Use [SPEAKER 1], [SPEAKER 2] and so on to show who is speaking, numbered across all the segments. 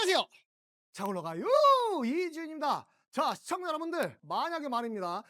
[SPEAKER 1] 안녕하세요. 자 올라가요 이지윤입니다. 자 시청자 여러분들 만약에 말입니다.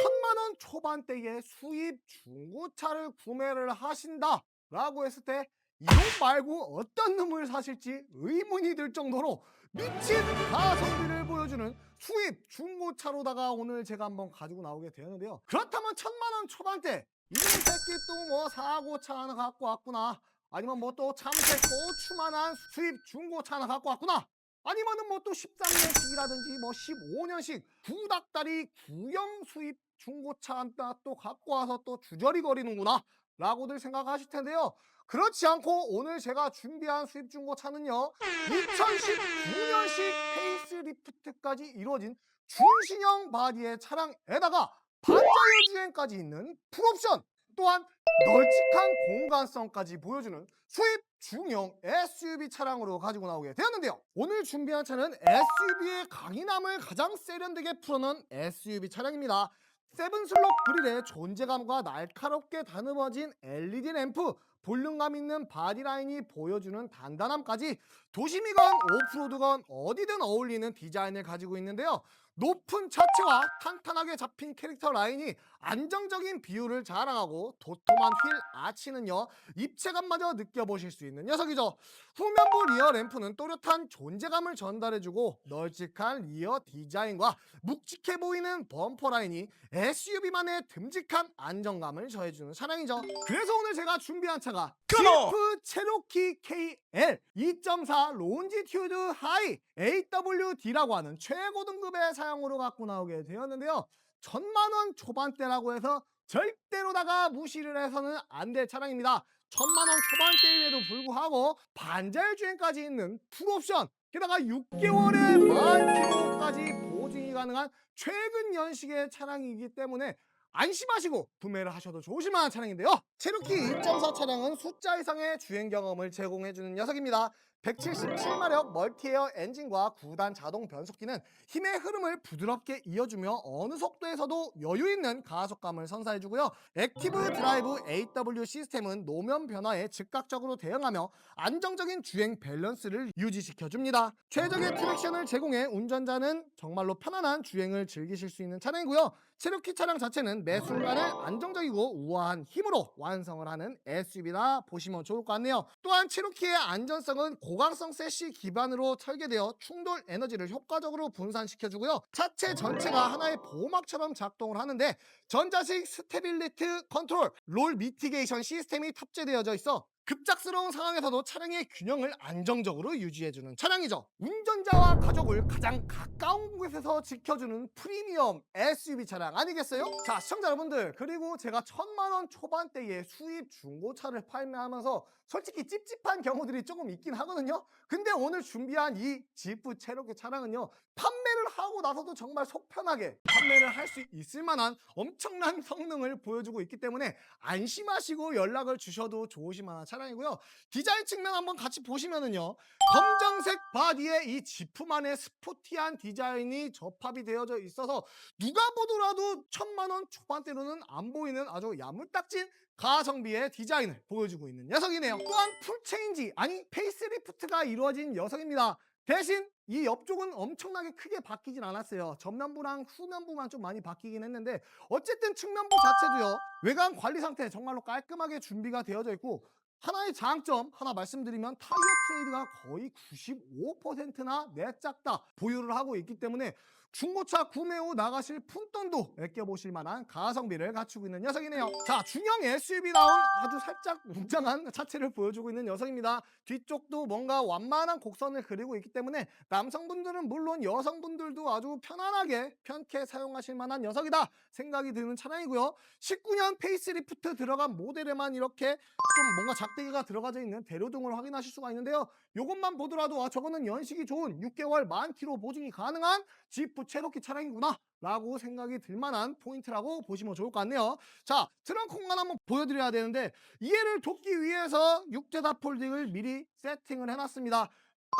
[SPEAKER 1] 천만 원 초반대의 수입 중고차를 구매를 하신다 라고 했을 때 이거 말고 어떤 놈을 사실지 의문이 들 정도로 미친 가성비를 보여주는 수입 중고차로다가 오늘 제가 한번 가지고 나오게 되었는데요. 그렇다면 천만 원 초반대 이 새끼 또 뭐 사고차 하나 갖고 왔구나. 아니면 뭐 또 참새 고추만한 수입 중고차 하나 갖고 왔구나. 아니면은 뭐 또 13년식이라든지 뭐 15년식 구닥다리 구형 수입 중고차 하나 또 갖고 와서 또 주저리 거리는구나. 라고들 생각하실 텐데요. 그렇지 않고 오늘 제가 준비한 수입 중고차는요. 2019년식 페이스리프트까지 이루어진 중신형 바디의 차량에다가 반자율 주행까지 있는 풀옵션 또한 널찍한 공간성까지 보여주는 수입 중형 SUV 차량으로 가지고 나오게 되었는데요. 오늘 준비한 차는 SUV의 강인함을 가장 세련되게 풀어놓은 SUV 차량입니다. 세븐슬롯 그릴의 존재감과 날카롭게 다듬어진 LED 램프, 볼륨감 있는 바디라인이 보여주는 단단함까지 도심이건 오프로드건 어디든 어울리는 디자인을 가지고 있는데요. 높은 차체와 탄탄하게 잡힌 캐릭터 라인이 안정적인 비율을 자랑하고 도톰한 휠 아치는요 입체감마저 느껴보실 수 있는 녀석이죠 후면부 리어 램프는 또렷한 존재감을 전달해주고 널찍한 리어 디자인과 묵직해 보이는 범퍼 라인이 SUV만의 듬직한 안정감을 더해주는 차량이죠 그래서 오늘 제가 준비한 차가! 지프 체로키 KL 2.4 론지튜드 하이 AWD라고 하는 최고 등급의 사양으로 갖고 나오게 되었는데요. 천만 원 초반대라고 해서 절대로다가 무시를 해서는 안 될 차량입니다. 천만 원 초반대임에도 불구하고 반자율 주행까지 있는 풀옵션 게다가 6개월에 만 킬로까지 보증이 가능한 최근 연식의 차량이기 때문에 안심하시고 구매를 하셔도 좋으실 만한 차량인데요. 체루키 2.4 차량은 숫자 이상의 주행 경험을 제공해주는 녀석입니다. 177마력 멀티에어 엔진과 9단 자동 변속기는 힘의 흐름을 부드럽게 이어주며 어느 속도에서도 여유 있는 가속감을 선사해주고요. 액티브 드라이브 AW 시스템은 노면 변화에 즉각적으로 대응하며 안정적인 주행 밸런스를 유지시켜줍니다. 최적의 트랙션을 제공해 운전자는 정말로 편안한 주행을 즐기실 수 있는 차량이고요. 체로키 차량 자체는 매 순간을 안정적이고 우아한 힘으로 완성을 하는 SUV라 보시면 좋을 것 같네요. 또한 체로키의 안전성은 고 강성 세시 기반으로 설계되어 충돌 에너지를 효과적으로 분산시켜주고요. 차체 전체가 하나의 보호막처럼 작동을 하는데 전자식 스테빌리티 컨트롤, 롤 미티게이션 시스템이 탑재되어져 있어 급작스러운 상황에서도 차량의 균형을 안정적으로 유지해주는 차량이죠. 운전자와 가족을 가장 가까운 곳에서 지켜주는 프리미엄 SUV 차량 아니겠어요? 자, 시청자 여러분들, 그리고 제가 천만 원 초반대의 수입 중고차를 판매하면서 솔직히 찝찝한 경우들이 조금 있긴 하거든요. 근데 오늘 준비한 이 지프 체로키 차량은요, 판매를 하고 나서도 정말 속 편하게 판매를 할 수 있을 만한 엄청난 성능을 보여주고 있기 때문에 안심하시고 연락을 주셔도 좋으실 만한 차량이고요. 디자인 측면 한번 같이 보시면은요. 검정색 바디에 이 지프만의 스포티한 디자인이 접합이 되어져 있어서 누가 보더라도 천만 원 초반대로는 안 보이는 아주 야물딱진 가성비의 디자인을 보여주고 있는 녀석이네요. 또한 풀체인지 아니 페이스리프트가 이루어진 녀석입니다. 대신 이 옆쪽은 엄청나게 크게 바뀌진 않았어요. 전면부랑 후면부만 좀 많이 바뀌긴 했는데 어쨌든 측면부 자체도요. 외관 관리 상태 정말로 깔끔하게 준비가 되어져 있고 하나의 장점 하나 말씀드리면 타이어 트레이드가 거의 95%나 내작다 보유를 하고 있기 때문에 중고차 구매 후 나가실 푼돈도 아껴보실 만한 가성비를 갖추고 있는 녀석이네요. 자, 중형 SUV다운 아주 살짝 웅장한 차체를 보여주고 있는 녀석입니다. 뒤쪽도 뭔가 완만한 곡선을 그리고 있기 때문에 남성분들은 물론 여성분들도 아주 편안하게 편케 사용하실 만한 녀석이다 생각이 드는 차량이고요. 19년 페이스리프트 들어간 모델에만 이렇게 좀 뭔가 작 대기가 들어가져 있는 대로등을 확인하실 수가 있는데요. 이것만 보더라도 아 저거는 연식이 좋은 6개월 만 킬로 보증이 가능한 지프 체로키 차량이구나 라고 생각이 들 만한 포인트라고 보시면 좋을 것 같네요. 자, 트렁크 공간 한번 보여드려야 되는데 이해를 돕기 위해서 6대다 폴딩을 미리 세팅을 해놨습니다.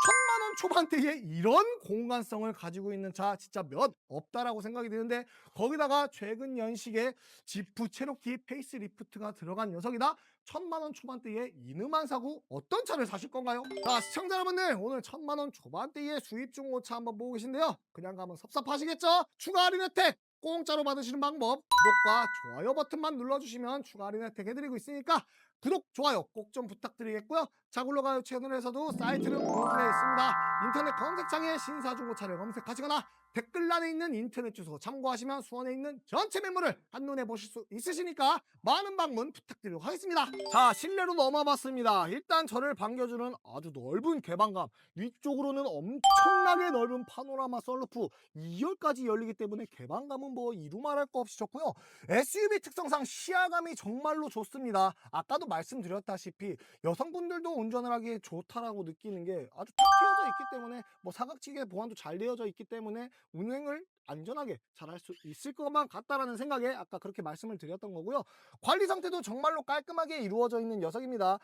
[SPEAKER 1] 천만 원 초반대에 이런 공간성을 가지고 있는 차 진짜 몇 없다라고 생각이 드는데 거기다가 최근 연식에 지프 체로키 페이스리프트가 들어간 녀석이다. 천만 원 초반대에 이름만 사고 어떤 차를 사실 건가요? 자 시청자 여러분들 오늘 천만 원 초반대에 수입 중고차 한번 보고 계신데요. 그냥 가면 섭섭하시겠죠? 추가 할인 혜택 공짜로 받으시는 방법 구독과 좋아요 버튼만 눌러주시면 추가 할인 혜택 해드리고 있으니까 구독, 좋아요 꼭 좀 부탁드리겠고요. 자굴러가요 채널에서도 사이트를 운영해 있습니다. 인터넷 검색창에 신사중고차를 검색하시거나 댓글란에 있는 인터넷 주소 참고하시면 수원에 있는 전체 매물을 한눈에 보실 수 있으시니까 많은 방문 부탁드리도록 하겠습니다. 자, 실내로 넘어봤습니다. 일단 저를 반겨주는 아주 넓은 개방감, 위쪽으로는 엄청나게 넓은 파노라마 썰루프 2열까지 열리기 때문에 개방감은 뭐 이루 말할 거 없이 좋고요. SUV 특성상 시야감이 정말로 좋습니다. 아까도 말씀드렸다시피 여성분들도 운전을 하기에 좋다라고 느끼는 게 아주 탁 트여져 있기 때문에 뭐 사각지대 보안도 잘 되어져 있기 때문에 운행을 안전하게 잘할 수 있을 것만 같다라는 생각에 아까 그렇게 말씀을 드렸던 거고요. 관리 상태도 정말로 깔끔하게 이루어져 있는 녀석입니다.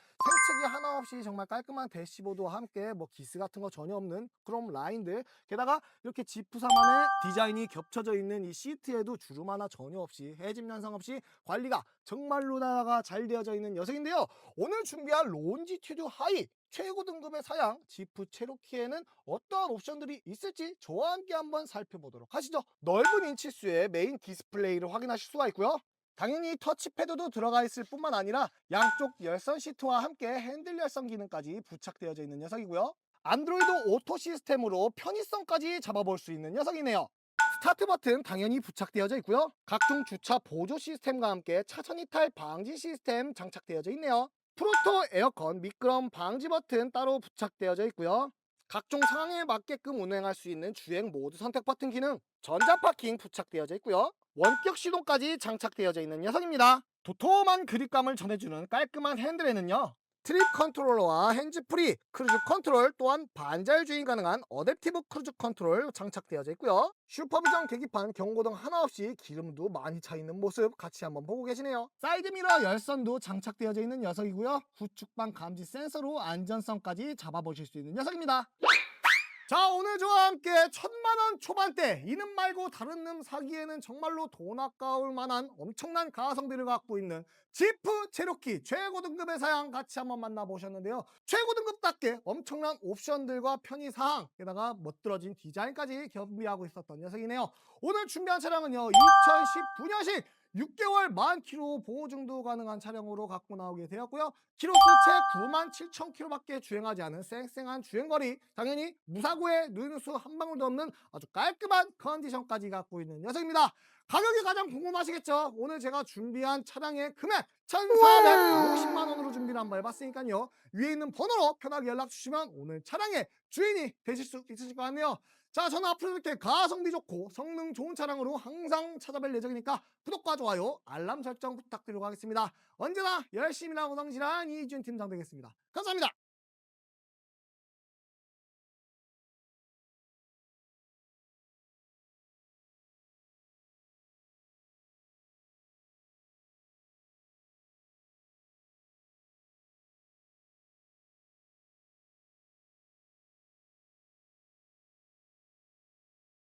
[SPEAKER 1] 생채기 하나 없이 정말 깔끔한 대시보드와 함께 뭐 기스 같은 거 전혀 없는 그런 라인들 게다가 이렇게 지프사만의 디자인이 겹쳐져 있는 이 시트에도 주름 하나 전혀 없이 해짐 현상 없이 관리가 정말로 다가 잘 되어져 있는 녀석 인데요. 오늘 준비한 론지튜드 하이 최고 등급의 사양 지프 체로키에는 어떠한 옵션들이 있을지 저와 함께 한번 살펴보도록 하시죠. 넓은 인치수의 메인 디스플레이를 확인하실 수가 있고요. 당연히 터치패드도 들어가 있을 뿐만 아니라 양쪽 열선 시트와 함께 핸들 열선 기능까지 부착되어져 있는 녀석이고요. 안드로이드 오토 시스템으로 편의성까지 잡아볼 수 있는 녀석이네요. 스타트 버튼 당연히 부착되어져 있고요. 각종 주차 보조 시스템과 함께 차선 이탈 방지 시스템 장착되어져 있네요. 프로토 에어컨 미끄럼 방지 버튼 따로 부착되어져 있고요. 각종 상황에 맞게끔 운행할 수 있는 주행 모드 선택 버튼 기능, 전자 파킹 부착되어져 있고요. 원격 시동까지 장착되어져 있는 녀석입니다. 도톰한 그립감을 전해주는 깔끔한 핸들에는요. 트립 컨트롤러와 핸즈프리, 크루즈 컨트롤 또한 반자율 주행 가능한 어댑티브 크루즈 컨트롤 장착되어져 있고요. 슈퍼비전 계기판, 경고등 하나 없이 기름도 많이 차 있는 모습 같이 한번 보고 계시네요. 사이드미러 열선도 장착되어져 있는 녀석이고요. 후측방 감지 센서로 안전성까지 잡아보실 수 있는 녀석입니다. 자 오늘 저와 함께 천만원 초반대 이름 말고 다른 놈 사기에는 정말로 돈 아까울 만한 엄청난 가성비를 갖고 있는 지프 체로키 최고 등급의 사양 같이 한번 만나보셨는데요. 최고 등급답게 엄청난 옵션들과 편의사항 게다가 멋들어진 디자인까지 겸비하고 있었던 녀석이네요. 오늘 준비한 차량은요 2019년식 6개월 만 킬로 보호증도 가능한 차량으로 갖고 나오게 되었고요. 키로수 채 9만 7천 킬로밖에 주행하지 않은 쌩쌩한 주행거리, 당연히 무사고에 누유수 한 방울도 없는 아주 깔끔한 컨디션까지 갖고 있는 녀석입니다. 가격이 가장 궁금하시겠죠? 오늘 제가 준비한 차량의 금액 1,450만 원으로 준비를 한번 해봤으니까요. 위에 있는 번호로 편하게 연락 주시면 오늘 차량의 주인이 되실 수 있으실 것 같네요. 자, 저는 앞으로 이렇게 가성비 좋고 성능 좋은 차량으로 항상 찾아뵐 예정이니까 구독과 좋아요, 알람 설정 부탁드리고 하겠습니다. 언제나 열심히 하고 성실한 이준 팀장 되겠습니다. 감사합니다.